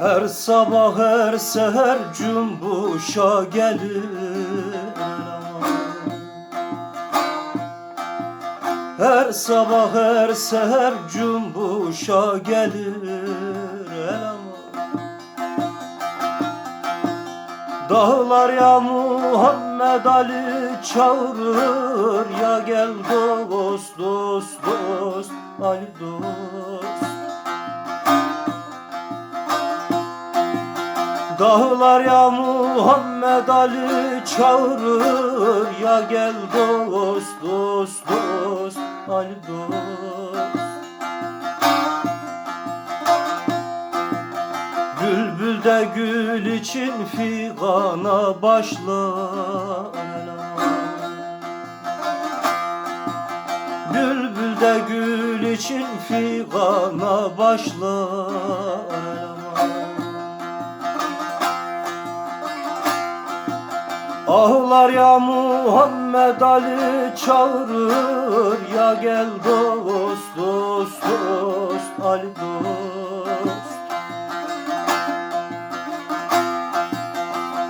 Her sabah her seher cümbuşa gelir. Her sabah her seher cümbuşa gelir. Dağlar ya Muhammed Ali çağırır Ya gel dost dost dost Ali dost Dağlar ya Muhammed Ali çağırır. Ya gel dost dost dost Ali dost. Bülbül de gül için figana başlar. Bülbül de gül için figana başlar Ağlar ya Muhammed Ali çağırır Ya gel dost dost dost Ali dost.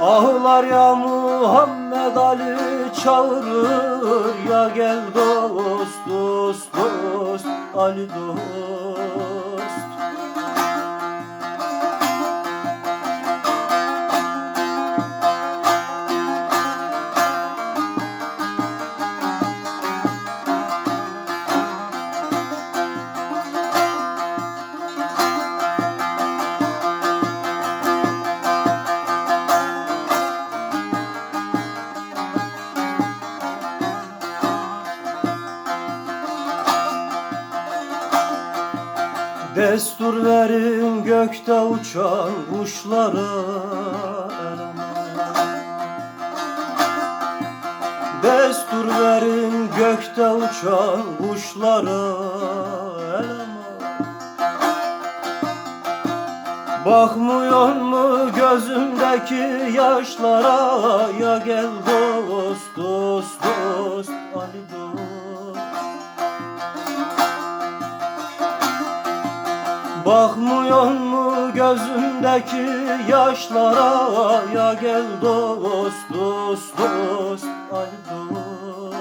Ağlar ya Muhammed Ali çağırır Ya gel dost dost dost Ali dost Destur verin gökte uçan kuşlara. Destur verin gökte uçan kuşlara. Bakmıyor mu gözümdeki yaşlara Ya gel dost dost dost Ali dost Bakmıyor mu gözümdeki yaşlara? Ya gel dost dost dost Ali dost.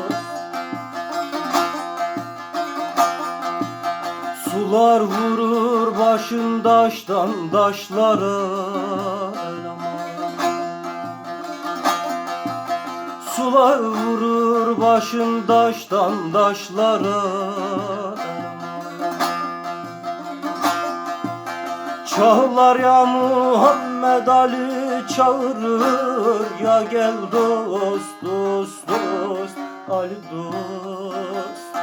Sular vurur başın daştan daşlara. Sular vurur başın daştan daşlara Çağlar ya Muhammed Ali çağırır Ya gel dost dost dost Ali dost.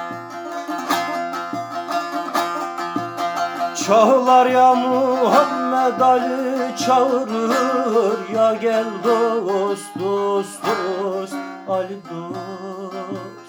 Çağlar ya Muhammed Ali çağırır Ya gel dost dost dost Ali dost